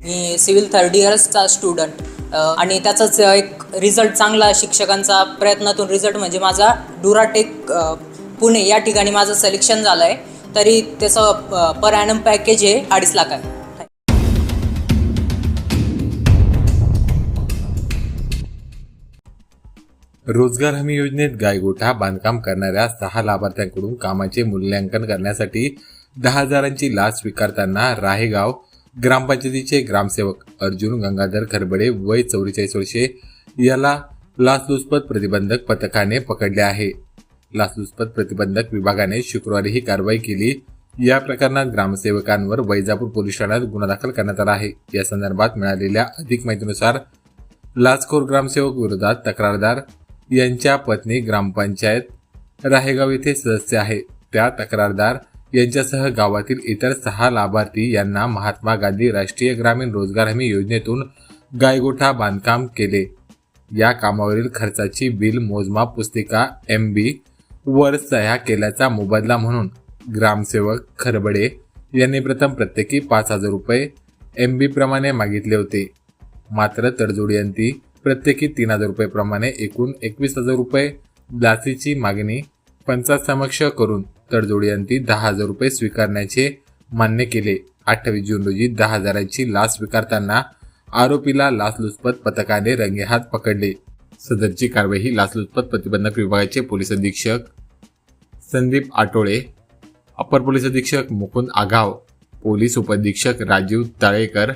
मी civil third इयर्सचा student. आणि त्याचाच एक रिझल्ट चांगला शिक्षकांचा प्रयत्नातून रिझल्ट म्हणजे माझा डुराटेक पुणे या ठिकाणी माझं सिलेक्शन झालं आहे तरी त्याचं पर ॲनम पॅकेज हे अडीच लाख आहे. रोजगार हमी योजनेत गायगोठा बांधकाम करणाऱ्या सहा लाभार्थ्यांकडून कामाचे मूल्यांकन करण्यासाठी दहा हजारांची लाच स्वीकारताना राहेगाव ग्रामपंचायतीचे ग्रामसेवक अर्जुन गंगाधर खरबडे वय चौवेचाळीस वर्षे याला लाचलुचपत प्रतिबंधक पथकाने पकडले आहे. लाचलुचपत प्रतिबंधक विभागाने शुक्रवारी ही कारवाई केली. या प्रकरणात ग्रामसेवकांवर वैजापूर पोलीस ठाण्यात गुन्हा दाखल करण्यात आला आहे. या संदर्भात मिळालेल्या अधिक माहितीनुसार लाचखोर ग्रामसेवक विरोधात तक्रारदार यांच्या पत्नी ग्रामपंचायत राहेगाव येथे सदस्य आहे. त्या तक्रारदार यांच्यासह गावातील इतर सहा लाभार्थी यांना महात्मा गांधी राष्ट्रीय ग्रामीण रोजगार हमी योजनेतून गायगोठा बांधकाम केले. या कामावरील खर्चाची बिल मोजमाप पुस्तिका एम बी वर सह्या केल्याचा मोबदला म्हणून ग्रामसेवक खरबडे यांनी प्रथम प्रत्येकी पाच हजार रुपये एम बी प्रमाणे मागितले होते. मात्र तडजोडयंती प्रत्येकी तीन हजार रुपये प्रमाणे एकूण एकवीस हजार रुपये लासीची मागणी पंचासमक्ष करून तडजोडीअंती दहा हजार रुपये स्वीकारण्याचे मान्य केले. अठ्ठावीस जून रोजी दहा हजाराची लाच स्वीकारताना आरोपीला लाचलुचपत पथकाने रंगेहात पकडले. सदरची कारवाई ही लाचलुचपत प्रतिबंधक विभागाचे पोलीस अधीक्षक संदीप आटोळे अपर पोलीस अधीक्षक मुकुंद आघाव पोलीस उपअधीक्षक राजीव तळेकर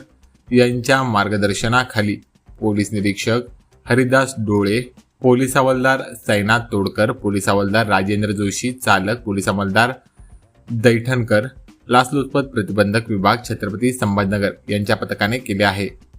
यांच्या मार्गदर्शनाखाली पोलीस निरीक्षक हरिदास डोळे पोलीस हवालदार सैनाथ तोडकर पोलीस हवालदार राजेंद्र जोशी चालक पोलीस हवालदार दैठणकर लाचलुचपत प्रतिबंधक विभाग छत्रपती संभाजीनगर यांच्या पथकाने केले आहे.